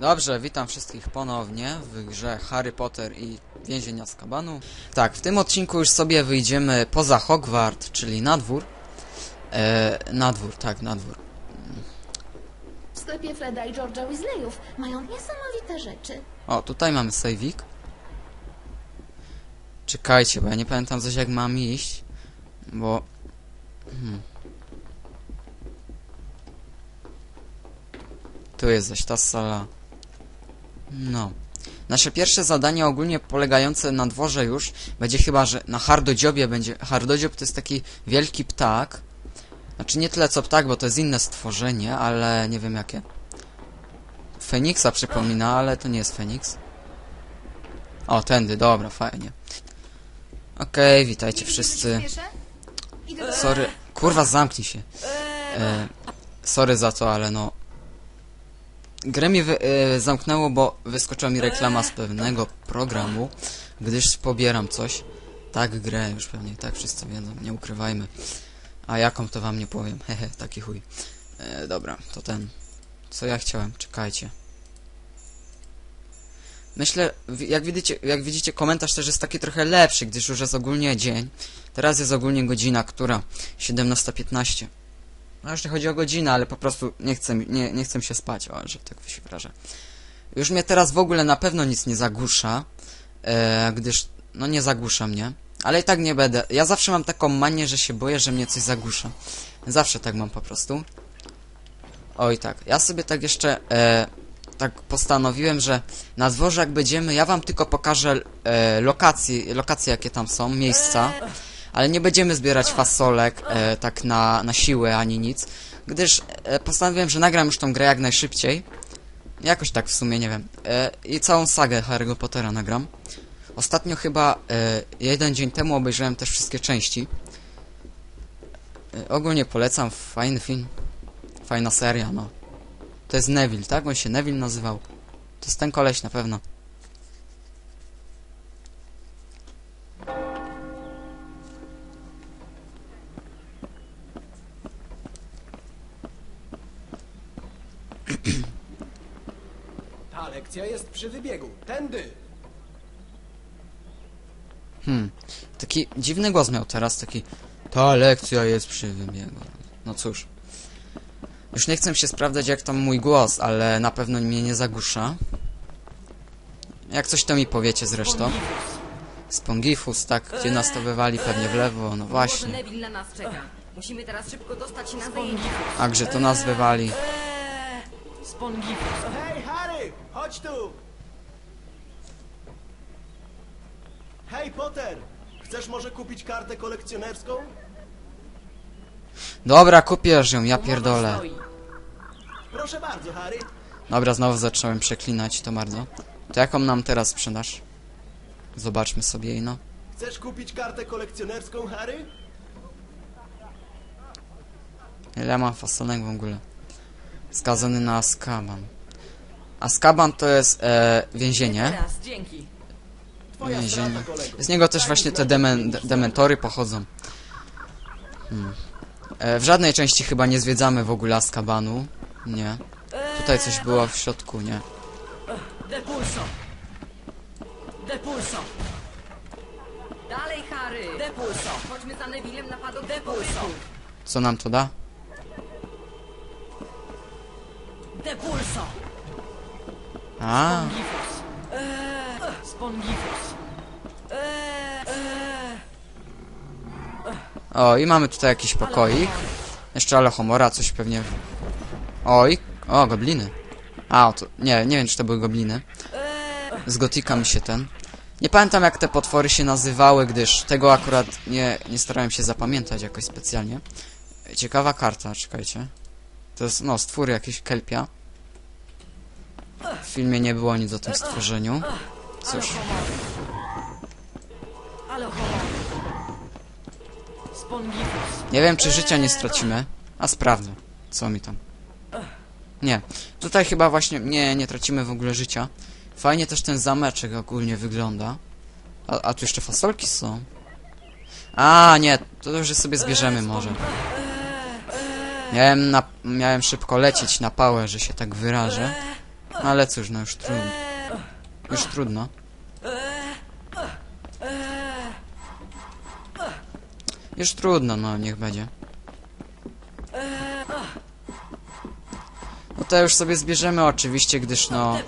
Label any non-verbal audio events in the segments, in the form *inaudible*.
Dobrze, witam wszystkich ponownie w grze Harry Potter i Więzień Azkabanu. Tak, w tym odcinku już sobie wyjdziemy poza Hogwart, czyli na dwór. E, na dwór, tak, na dwór. W sklepie Freda i George'a Weasleyów mają niesamowite rzeczy. O, tutaj mamy sejwik. Czekajcie, bo ja nie pamiętam coś jak mam iść, bo... Hmm. Tu jest zaś ta sala. No. Nasze pierwsze zadanie ogólnie polegające na dworze już będzie chyba, że na hardodziobie będzie... Hardodziob to jest taki wielki ptak. Znaczy nie tyle co ptak, bo to jest inne stworzenie, ale nie wiem jakie. Feniksa przypomina, ale to nie jest Feniks. O, tędy, dobra, fajnie. Okej, witajcie wszyscy. Sorry, kurwa, zamknij się. E, sorry za to, ale no... Grę mi wy, e, zamknęło, bo wyskoczyła mi reklama z pewnego programu, gdyż pobieram coś. Tak, grę już pewnie, tak wszyscy wiedzą, nie ukrywajmy. A jaką to wam nie powiem, *laughs* hehe, taki chuj. E, dobra, to ten. Co ja chciałem? Czekajcie. Myślę, jak widzicie, jak widzicie, komentarz też jest taki trochę lepszy, gdyż już jest ogólnie dzień. Teraz jest ogólnie godzina, która? 17.15. No już nie chodzi o godzinę, ale po prostu nie chcę, nie, nie chcę się spać, o, że tak się wyrażę. Już mnie teraz w ogóle na pewno nic nie zagłusza, e, gdyż, no nie zagłusza mnie. Ale i tak nie będę. Ja zawsze mam taką manię, że się boję, że mnie coś zagłusza. Zawsze tak mam po prostu. Oj tak, ja sobie tak jeszcze e, tak postanowiłem, że na dworze jak będziemy, ja wam tylko pokażę e, lokacje, lokacje jakie tam są, miejsca, ale nie będziemy zbierać fasolek e, tak na, na siłę ani nic, gdyż e, postanowiłem, że nagram już tą grę jak najszybciej. Jakoś tak w sumie, nie wiem. E, I całą sagę Harry'ego Pottera nagram. Ostatnio chyba e, jeden dzień temu obejrzałem też wszystkie części. E, ogólnie polecam, fajny film. Fajna seria, no. To jest Neville, tak? On się Neville nazywał. To jest ten koleś na pewno. Ta lekcja jest przy wybiegu. Tędy! Hmm. Taki dziwny głos miał teraz, taki... Ta lekcja jest przy wybiegu. No cóż. Już nie chcę się sprawdzać jak tam mój głos, ale na pewno mnie nie zagłusza. Jak coś to mi powiecie zresztą. Spongifus, tak, gdzie nas to wywali pewnie w lewo, no właśnie. Neville na nas czeka. Musimy teraz szybko dostać się na zajęcia. A gdzie to nas wywali? Spongifus. Hej, Harry! Chodź tu! Hej, Potter! Chcesz może kupić kartę kolekcjonerską? Dobra, kupiesz ją, ja pierdolę. Proszę bardzo, Harry. Dobra, znowu zacząłem przeklinać, to bardzo. To jaką nam teraz sprzedasz? Zobaczmy sobie jej, no. Chcesz kupić kartę kolekcjonerską, Harry? Ile ja mam fasonek w ogóle? Skazany na Azkaban. Azkaban to jest e, więzienie. Teraz, dzięki. Kolego. Z niego też Daj właśnie te demen dementory pochodzą. Hmm. E, w żadnej części chyba nie zwiedzamy w ogóle Azkabanu. Nie. Tutaj coś było w środku, nie. Depulso. Depulso. Dalej, Harry. Depulso. Chodźmy za Nevillem na padok Depulso. Co nam to da? Depulso. A, Spongifus. Spongifus. O i mamy tutaj jakiś pokoik. Jeszcze Alohomora, coś pewnie... Oj, o, gobliny. A, to, nie, nie wiem, czy to były gobliny. Z gotika mi się ten... Nie pamiętam, jak te potwory się nazywały, gdyż tego akurat nie, nie starałem się zapamiętać jakoś specjalnie. Ciekawa karta, czekajcie. To jest, no, stwór jakiś kelpia. W filmie nie było nic o tym stworzeniu. Cóż. Nie wiem, czy życia nie stracimy. A sprawdzę, co mi tam. Nie, tutaj chyba właśnie nie, nie tracimy w ogóle życia. Fajnie też ten zameczek ogólnie wygląda. A, a tu jeszcze fasolki są. A, nie, to już sobie zbierzemy może. Miałem, na, miałem szybko lecieć na pałę, że się tak wyrażę. Ale cóż, no już trudno. Już trudno. Już trudno, no niech będzie. No to już sobie zbierzemy oczywiście, gdyż no...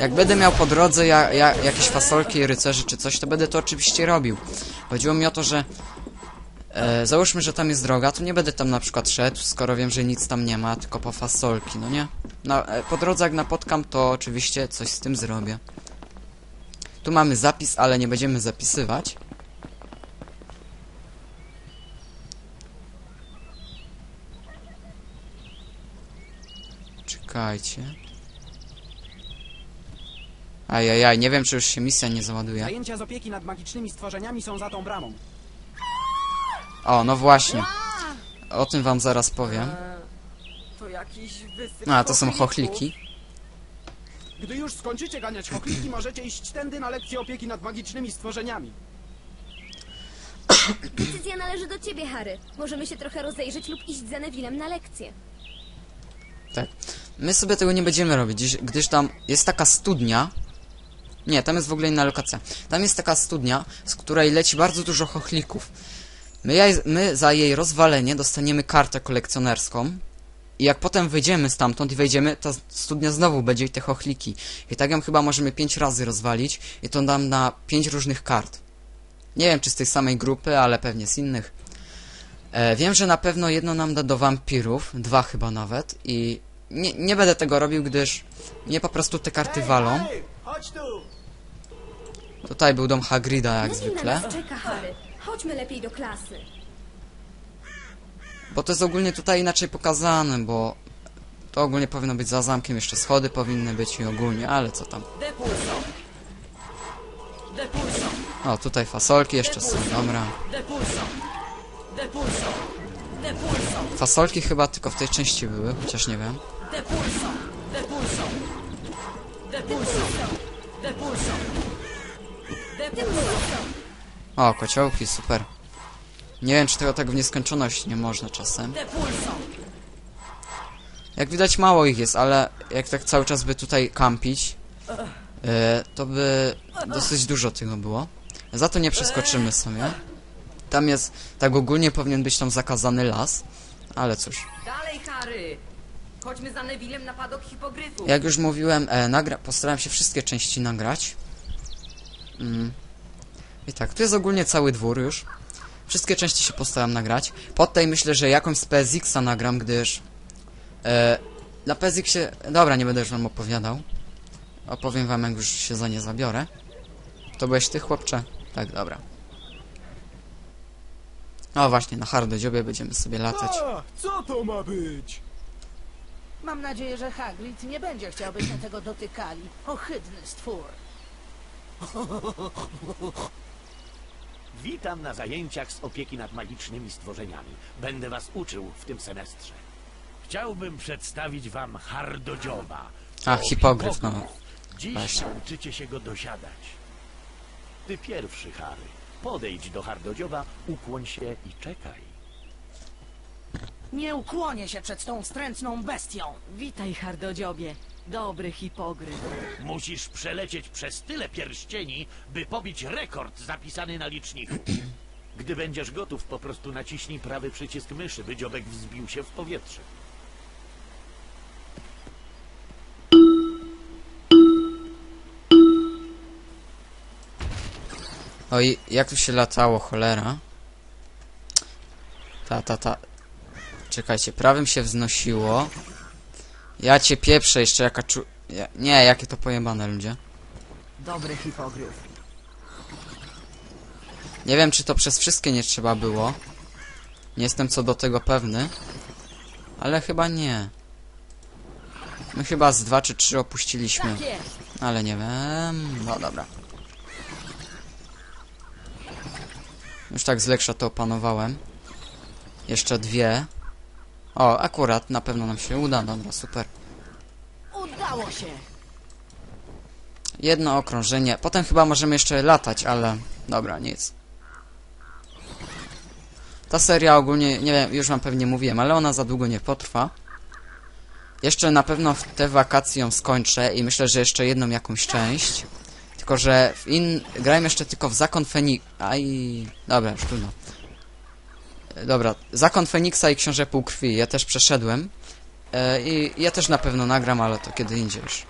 Jak będę miał po drodze ja, ja, jakieś fasolki rycerzy czy coś, to będę to oczywiście robił. Chodziło mi o to, że... E, załóżmy, że tam jest droga, to nie będę tam na przykład szedł, skoro wiem, że nic tam nie ma, tylko po fasolki, no nie? No, e, po drodze jak napotkam, to oczywiście coś z tym zrobię. Tu mamy zapis, ale nie będziemy zapisywać. Czekajcie. Ajajaj, nie wiem czy już się misja nie załaduje. Zajęcia z opieki nad magicznymi stworzeniami są za tą bramą. O, no właśnie. O tym wam zaraz powiem. To jakiś wysyp A, to są chochliki. Gdy już skończycie ganiać chochliki, możecie iść tędy na lekcję opieki nad magicznymi stworzeniami. Decyzja należy do ciebie, Harry. Możemy się trochę rozejrzeć lub iść za Nevillem na lekcję. Tak. My sobie tego nie będziemy robić, gdyż, tam jest taka studnia. Nie, tam jest w ogóle inna lokacja. Tam jest taka studnia, z której leci bardzo dużo chochlików. My, jaj, my za jej rozwalenie dostaniemy kartę kolekcjonerską. I jak potem wyjdziemy stamtąd i wejdziemy, ta studnia znowu będzie i te chochliki. I tak ją chyba możemy pięć razy rozwalić. I to nam na pięć różnych kart. Nie wiem, czy z tej samej grupy, ale pewnie z innych. E, wiem, że na pewno jedno nam da do wampirów, dwa chyba nawet. I nie, nie będę tego robił, gdyż mnie po prostu te karty walą. Tutaj był dom Hagrida jak zwykle. Chodźmy lepiej do klasy. Bo to jest ogólnie tutaj inaczej pokazane, bo to ogólnie powinno być za zamkiem, jeszcze schody powinny być i ogólnie, ale co tam. O, tutaj fasolki jeszcze są, dobra. Fasolki chyba tylko w tej części były, chociaż nie wiem. Depulso. Depulso. Depulso. Depulso. Depulso. O, kociołki, super. Nie wiem, czy tego tak w nieskończoność nie można czasem. Depulso. Jak widać mało ich jest, ale jak tak cały czas by tutaj kampić, e, to by dosyć dużo tego było. Za to nie przeskoczymy sobie. Tam jest, tak ogólnie powinien być tam zakazany las, ale cóż. Dalej, Harry. Chodźmy za Nevillem na padok hipogryfów. Jak już mówiłem, e, nagra postarałem się wszystkie części nagrać. Mm. I tak, tu jest ogólnie cały dwór już. Wszystkie części się postaram nagrać. Po tej myślę, że jakąś z PSX-a nagram, gdyż... E, na PSX-ie... Dobra, nie będę już wam opowiadał. Opowiem wam, jak już się za nie zabiorę. To byłeś ty, chłopcze? Tak, dobra. O, właśnie, na hardodziobie będziemy sobie latać. A, co to ma być? Mam nadzieję, że Hagrid nie będzie chciał, byśmy tego dotykali. Ohydny stwór. Witam na zajęciach z opieki nad magicznymi stworzeniami. Będę was uczył w tym semestrze. Chciałbym przedstawić wam Hardodzioba. A, hipogryf, no. Dziś Właśnie. nauczycie się go dosiadać. Ty pierwszy, Harry. Podejdź do Hardodzioba, ukłoń się i czekaj. Nie ukłonię się przed tą wstrętną bestią. Witaj, hardodziobie. Dobry hipogryf. Musisz przelecieć przez tyle pierścieni, by pobić rekord zapisany na liczniku. *clears throat* Gdy będziesz gotów, po prostu naciśnij prawy przycisk myszy, by dziobek wzbił się w powietrze. Oj, jak tu się latało, cholera. Ta, ta, ta. Czekajcie, prawym się wznosiło. Ja cię pieprzę jeszcze jaka czu... Ja... Nie, jakie to pojebane ludzie. Dobry hipogryf. Nie wiem, czy to przez wszystkie nie trzeba było. Nie jestem co do tego pewny. Ale chyba nie. My chyba z dwa czy trzy opuściliśmy. Tak. Ale nie wiem. No dobra. Już tak z leksza to opanowałem. Jeszcze dwie. O, akurat, na pewno nam się uda. Dobra, super. Udało się. Jedno okrążenie. Potem chyba możemy jeszcze latać, ale... Dobra, nic. Ta seria ogólnie, nie wiem, już wam pewnie mówiłem, ale ona za długo nie potrwa. Jeszcze na pewno w te wakacje ją skończę i myślę, że jeszcze jedną jakąś część. Tylko, że w in... grałem jeszcze tylko w Zakon Feniks... Aj... Dobra, już trudno. Dobra, Zakon Feniksa i Książę Półkrwi, ja też przeszedłem. E, I ja też na pewno nagram, ale to kiedy indziej już.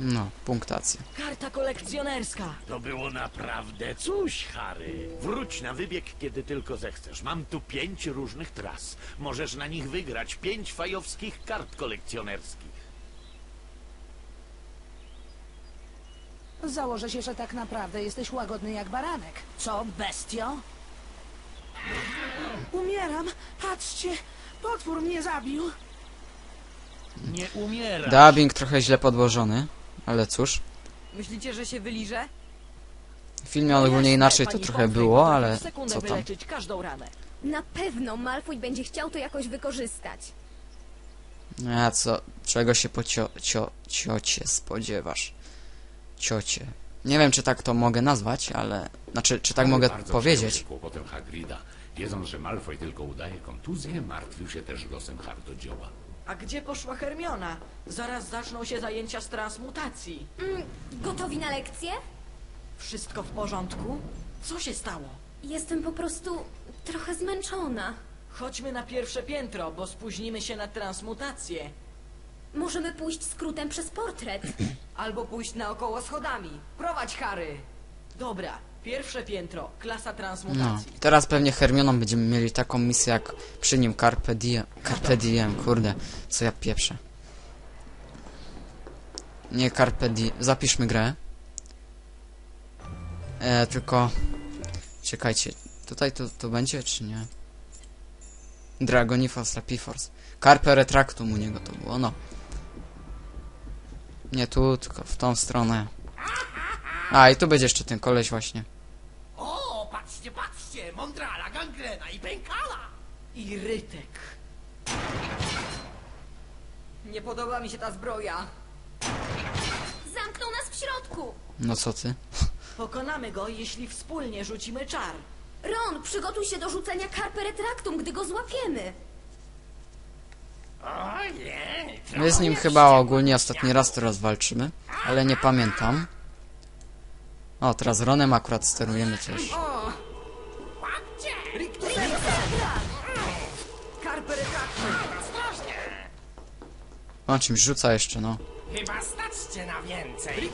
No, punktacja. Karta kolekcjonerska. To było naprawdę coś, Harry. Wróć na wybieg, kiedy tylko zechcesz. Mam tu pięć różnych tras. Możesz na nich wygrać pięć fajowskich kart kolekcjonerskich. Założę się, że tak naprawdę jesteś łagodny jak baranek. Co, bestio? Umieram. Patrzcie, potwór mnie zabił. Nie umierasz. Dubbing trochę źle podłożony, ale cóż. Myślicie, że się wyliże? W filmie ogólnie inaczej to trochę było, ale co tam. wyleczyć każdą ranę. Na pewno Malfoy będzie chciał to jakoś wykorzystać. A co, czego się po cio, cio, ciocie spodziewasz? Ciocie. Nie wiem, czy tak to mogę nazwać, ale... Znaczy, czy tak Ale mogę bardzo przejął powiedzieć. się kłopotem Hagrida. Wiedząc, że Malfoy tylko udaje kontuzję, martwił się też losem Hardodzioła. A gdzie poszła Hermiona? Zaraz zaczną się zajęcia z transmutacji. Mm, gotowi na lekcję? Wszystko w porządku? Co się stało? Jestem po prostu trochę zmęczona. Chodźmy na pierwsze piętro, bo spóźnimy się na transmutację. Możemy pójść skrótem przez portret. *clears throat* Albo pójść naokoło schodami. Prowadź, Harry. Dobra, pierwsze piętro, klasa No, transmutacji. teraz pewnie Hermioną będziemy mieli taką misję jak przy nim Carpe Diem. Carpe Diem, kurde, co ja pieprzę. Nie Carpe Diem, zapiszmy grę. E, tylko... Czekajcie, tutaj to, to będzie, czy nie? Dragonifos Rapifors. Carpe Retractum u niego to było, no. Nie tu, tylko w tą stronę. A, i tu będzie jeszcze ten koleś właśnie. O, patrzcie, patrzcie! Mondrala, gangrena i pękala! I rytek. Nie podoba mi się ta zbroja. Zamknął nas w środku! No co ty? *laughs* Pokonamy go, jeśli wspólnie rzucimy czar. Ron, przygotuj się do rzucenia Carpe Retractum, gdy go złapiemy. My z nim chyba ogólnie ostatni raz teraz walczymy, ale nie pamiętam. O, teraz z Ronem akurat sterujemy retractum. On czymś rzuca jeszcze, no. Chyba staćcie na więcej!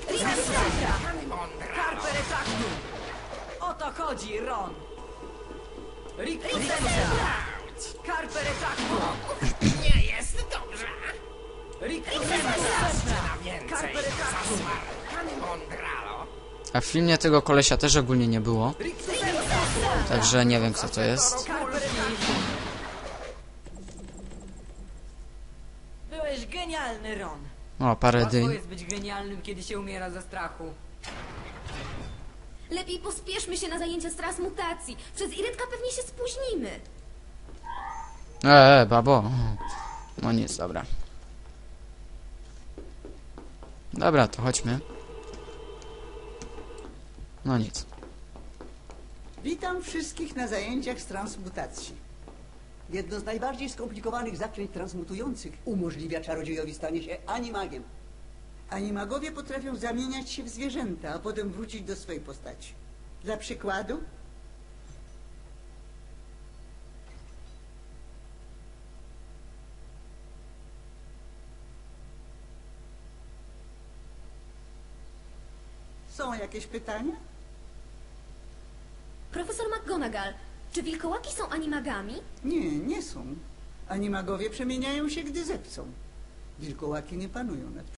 O to chodzi, Ron. Rick A w filmie tego kolesia też ogólnie nie było, także nie wiem kto to jest. Byłeś genialny, Ron. O, parę Łatwo dyń. jest być genialnym, kiedy się umiera ze strachu. Lepiej pospieszmy się na zajęcia z transmutacji. Przez Iretka pewnie się spóźnimy. E, e, babo. No nic, dobra. Dobra, to chodźmy. No nic. Witam wszystkich na zajęciach z transmutacji. Jedno z najbardziej skomplikowanych zaklęć transmutujących umożliwia czarodziejowi stanie się animagiem. Animagowie potrafią zamieniać się w zwierzęta, a potem wrócić do swojej postaci. Dla przykładu... Są jakieś pytania? Profesor McGonagall, czy wilkołaki są animagami? Nie, nie są. Animagowie przemieniają się, gdy zechcą. Wilkołaki nie panują nad